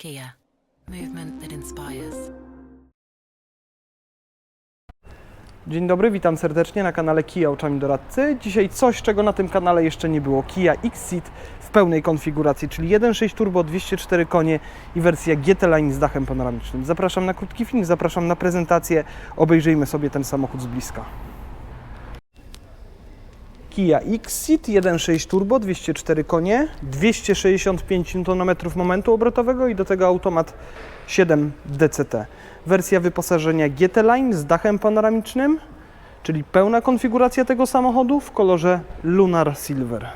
Kia, movement that inspires. Dzień dobry, witam serdecznie na kanale Kia Oczami Doradcy. Dzisiaj coś, czego na tym kanale jeszcze nie było. Kia Xceed w pełnej konfiguracji, czyli 1.6 turbo, 204 konie i wersja GT Line z dachem panoramicznym. Zapraszam na krótki film, zapraszam na prezentację. Obejrzyjmy sobie ten samochód z bliska. Kia Xceed 1.6 turbo, 204 konie, 265 Nm momentu obrotowego i do tego automat 7 DCT. Wersja wyposażenia GT Line z dachem panoramicznym, czyli pełna konfiguracja tego samochodu w kolorze Lunar Silver.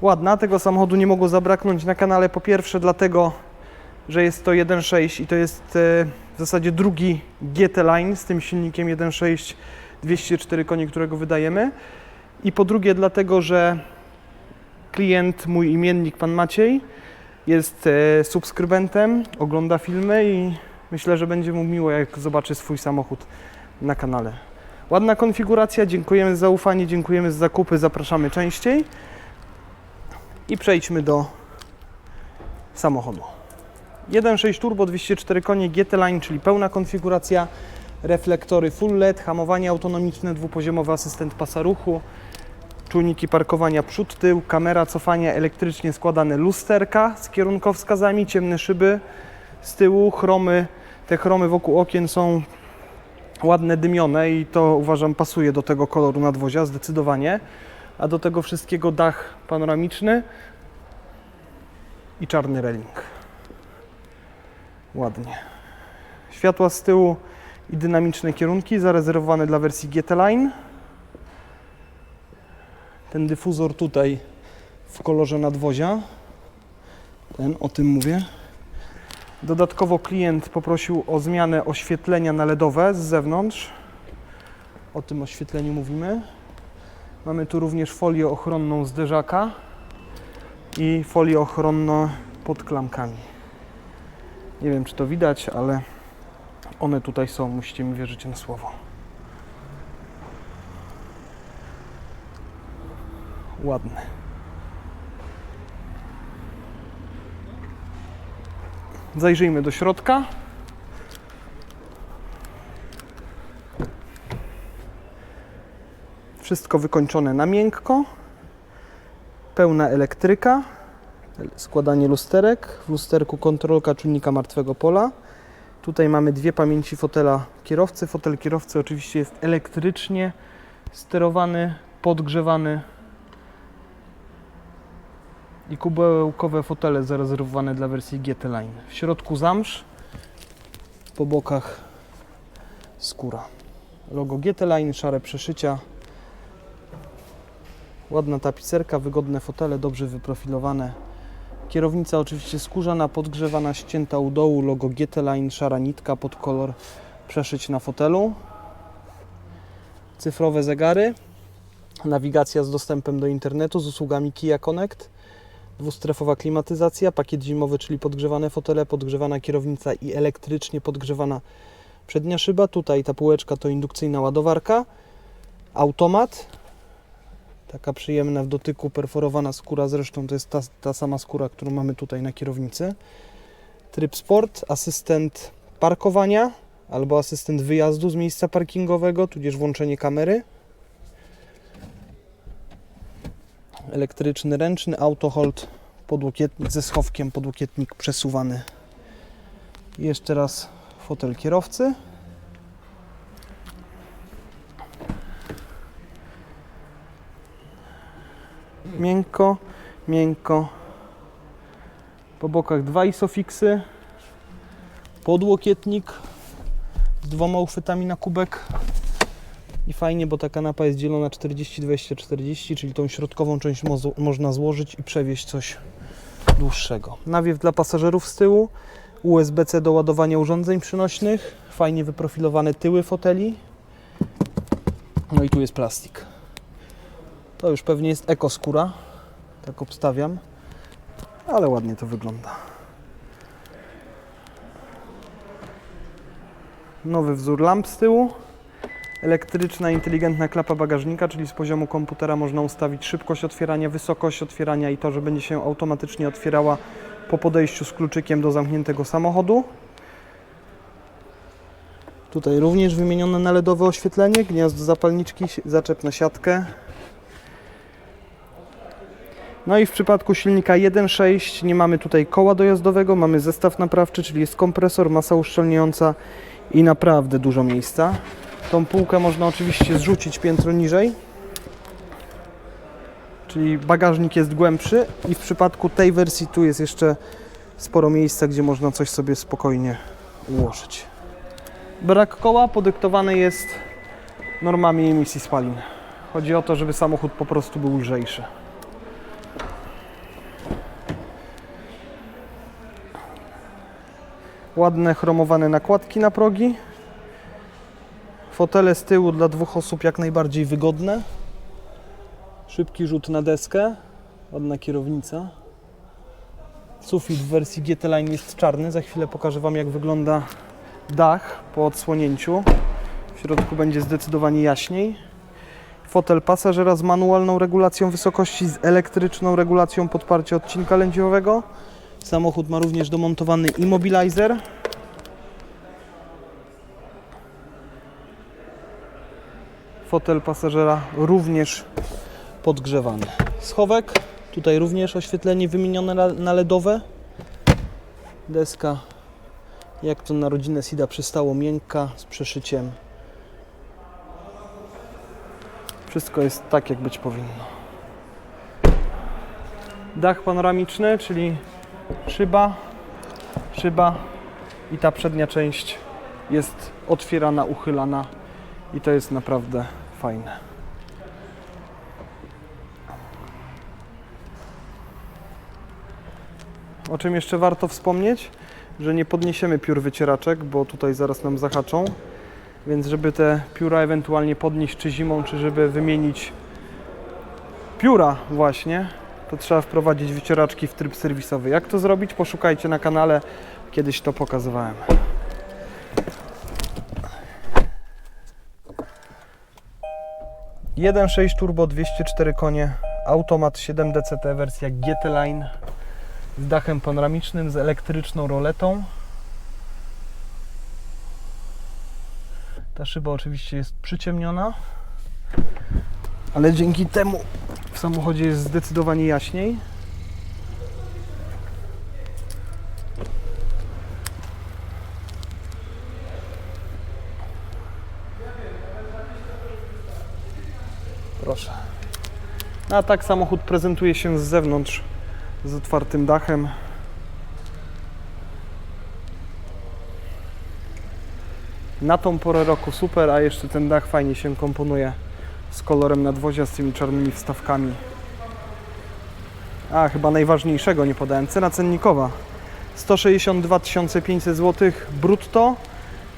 Ładna, tego samochodu nie mogło zabraknąć na kanale po pierwsze dlatego, że jest to 1.6 i to jest e, w zasadzie drugi GT Line z tym silnikiem 1.6 204 konie, którego wydajemy. I po drugie dlatego, że klient, mój imiennik, pan Maciej, jest e, subskrybentem, ogląda filmy i myślę, że będzie mu miło, jak zobaczy swój samochód na kanale. Ładna konfiguracja, dziękujemy za zaufanie, dziękujemy za zakupy, zapraszamy częściej. I przejdźmy do samochodu. 1.6 turbo, 204 konie, GT Line, czyli pełna konfiguracja, reflektory full LED, hamowanie autonomiczne, dwupoziomowy asystent pasa ruchu, czujniki parkowania przód, tył, kamera cofania, elektrycznie składane lusterka z kierunkowskazami, ciemne szyby z tyłu, chromy. Te chromy wokół okien są ładne, dymione i to uważam pasuje do tego koloru nadwozia zdecydowanie. A do tego wszystkiego dach panoramiczny i czarny reling. Ładnie. Światła z tyłu i dynamiczne kierunki zarezerwowane dla wersji GT Line ten dyfuzor tutaj w kolorze nadwozia. Ten, o tym mówię. Dodatkowo klient poprosił o zmianę oświetlenia na LEDowe z zewnątrz. O tym oświetleniu mówimy. Mamy tu również folię ochronną zderzaka i folię ochronną pod klamkami. Nie wiem, czy to widać, ale one tutaj są, musicie mi wierzyć na słowo. ładny. Zajrzyjmy do środka. Wszystko wykończone na miękko. Pełna elektryka. Składanie lusterek. W lusterku kontrolka czujnika martwego pola. Tutaj mamy dwie pamięci fotela kierowcy. Fotel kierowcy oczywiście jest elektrycznie sterowany, podgrzewany i kubełkowe fotele zarezerwowane dla wersji GT Line. W środku zamsz, po bokach skóra. Logo GT Line, szare przeszycia. Ładna tapicerka, wygodne fotele, dobrze wyprofilowane. Kierownica oczywiście skórzana, podgrzewana, ścięta u dołu, logo GT Line, szara nitka pod kolor przeszyć na fotelu. Cyfrowe zegary, nawigacja z dostępem do internetu z usługami Kia Connect dwustrefowa klimatyzacja, pakiet zimowy, czyli podgrzewane fotele, podgrzewana kierownica i elektrycznie podgrzewana przednia szyba. Tutaj ta półeczka to indukcyjna ładowarka, automat, taka przyjemna w dotyku, perforowana skóra, zresztą to jest ta, ta sama skóra, którą mamy tutaj na kierownicy. Tryb sport, asystent parkowania albo asystent wyjazdu z miejsca parkingowego, tudzież włączenie kamery. elektryczny, ręczny, autohold, podłokietnik ze schowkiem, podłokietnik przesuwany. Jeszcze raz fotel kierowcy. Miękko, miękko. Po bokach dwa isofixy, podłokietnik z dwoma uchwytami na kubek. I fajnie, bo ta kanapa jest dzielona 40-20-40, czyli tą środkową część mozo- można złożyć i przewieźć coś dłuższego. Nawiew dla pasażerów z tyłu, USB-C do ładowania urządzeń przynośnych, fajnie wyprofilowane tyły foteli. No i tu jest plastik. To już pewnie jest ekoskóra, tak obstawiam, ale ładnie to wygląda. Nowy wzór lamp z tyłu. Elektryczna, inteligentna klapa bagażnika, czyli z poziomu komputera można ustawić szybkość otwierania, wysokość otwierania i to, że będzie się automatycznie otwierała po podejściu z kluczykiem do zamkniętego samochodu. Tutaj również wymienione na LEDowe oświetlenie, gniazdo zapalniczki, zaczep na siatkę. No i w przypadku silnika 1.6 nie mamy tutaj koła dojazdowego, mamy zestaw naprawczy, czyli jest kompresor, masa uszczelniająca i naprawdę dużo miejsca. Tą półkę można oczywiście zrzucić piętro niżej, czyli bagażnik jest głębszy i w przypadku tej wersji tu jest jeszcze sporo miejsca, gdzie można coś sobie spokojnie ułożyć. Brak koła podyktowany jest normami emisji spalin. Chodzi o to, żeby samochód po prostu był lżejszy. Ładne chromowane nakładki na progi. Fotele z tyłu dla dwóch osób jak najbardziej wygodne. Szybki rzut na deskę. Ładna kierownica. Sufit w wersji GT Line jest czarny. Za chwilę pokażę Wam jak wygląda dach po odsłonięciu. W środku będzie zdecydowanie jaśniej. Fotel pasażera z manualną regulacją wysokości, z elektryczną regulacją podparcia odcinka lędźwiowego. Samochód ma również domontowany immobilizer. Fotel pasażera również podgrzewany. Schowek, tutaj również oświetlenie wymienione na- LEDowe. Deska, jak to na rodzinę Sida przystało, miękka, z przeszyciem. Wszystko jest tak, jak być powinno. Dach panoramiczny, czyli szyba, szyba i ta przednia część jest otwierana, uchylana i to jest naprawdę fajne. O czym jeszcze warto wspomnieć, że nie podniesiemy piór wycieraczek, bo tutaj zaraz nam zahaczą. Więc żeby te pióra ewentualnie podnieść czy zimą, czy żeby wymienić pióra właśnie, to trzeba wprowadzić wycieraczki w tryb serwisowy. Jak to zrobić? Poszukajcie na kanale, kiedyś to pokazywałem. Jeden 6 turbo 204 konie, automat 7 DCT wersja GT Line z dachem panoramicznym, z elektryczną roletą. Ta szyba oczywiście jest przyciemniona, ale dzięki temu w samochodzie jest zdecydowanie jaśniej. Proszę. A tak samochód prezentuje się z zewnątrz, z otwartym dachem. Na tą porę roku super, a jeszcze ten dach fajnie się komponuje z kolorem nadwozia, z tymi czarnymi wstawkami. A, chyba najważniejszego nie podałem. Cena cennikowa 162 500 zł brutto.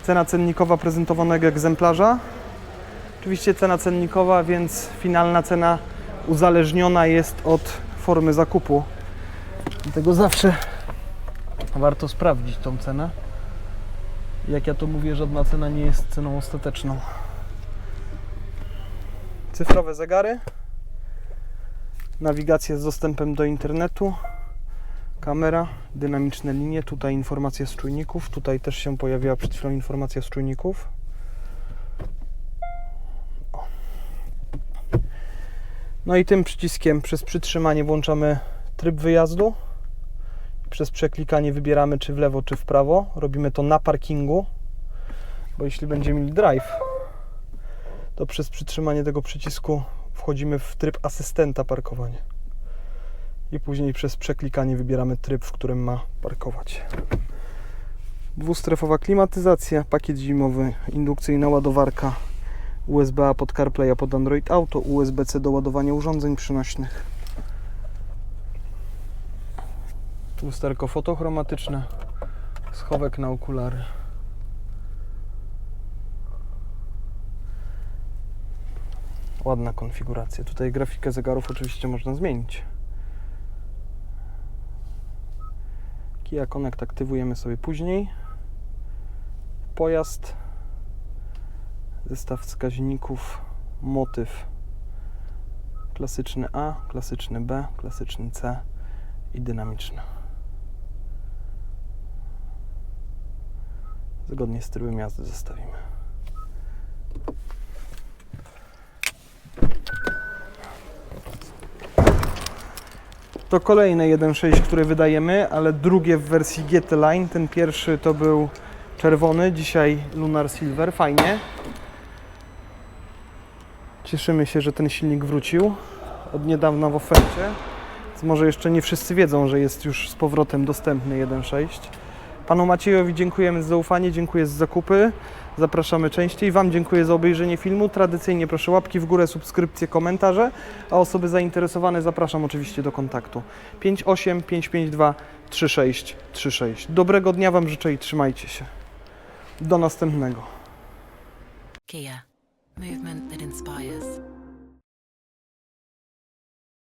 Cena cennikowa prezentowanego egzemplarza. Oczywiście cena cennikowa, więc finalna cena uzależniona jest od formy zakupu. Dlatego zawsze warto sprawdzić tą cenę. Jak ja to mówię, żadna cena nie jest ceną ostateczną. Cyfrowe zegary, nawigacja z dostępem do internetu, kamera, dynamiczne linie, tutaj informacja z czujników, tutaj też się pojawiła przed chwilą informacja z czujników. No i tym przyciskiem przez przytrzymanie włączamy tryb wyjazdu. Przez przeklikanie wybieramy czy w lewo, czy w prawo. Robimy to na parkingu, bo jeśli będziemy mieli drive, to przez przytrzymanie tego przycisku wchodzimy w tryb asystenta parkowania. I później przez przeklikanie wybieramy tryb, w którym ma parkować. Dwustrefowa klimatyzacja, pakiet zimowy, indukcyjna ładowarka, USB-A pod CarPlay, a pod Android Auto, USB-C do ładowania urządzeń przynośnych. Lusterko fotochromatyczne, schowek na okulary. Ładna konfiguracja. Tutaj grafikę zegarów oczywiście można zmienić. Kia Connect aktywujemy sobie później. Pojazd, zestaw wskaźników, motyw klasyczny A, klasyczny B, klasyczny C i dynamiczny. Zgodnie z trybem jazdy zostawimy. To kolejne 1.6, które wydajemy, ale drugie w wersji GT Line. Ten pierwszy to był czerwony, dzisiaj Lunar Silver. Fajnie. Cieszymy się, że ten silnik wrócił od niedawna w ofercie. Może jeszcze nie wszyscy wiedzą, że jest już z powrotem dostępny 1.6. Panu Maciejowi dziękujemy za zaufanie, dziękuję za zakupy. Zapraszamy częściej. Wam dziękuję za obejrzenie filmu. Tradycyjnie proszę łapki w górę, subskrypcje, komentarze, a osoby zainteresowane zapraszam oczywiście do kontaktu. 58 552 3636. Dobrego dnia Wam życzę i trzymajcie się. Do następnego. Kia. Movement that inspires.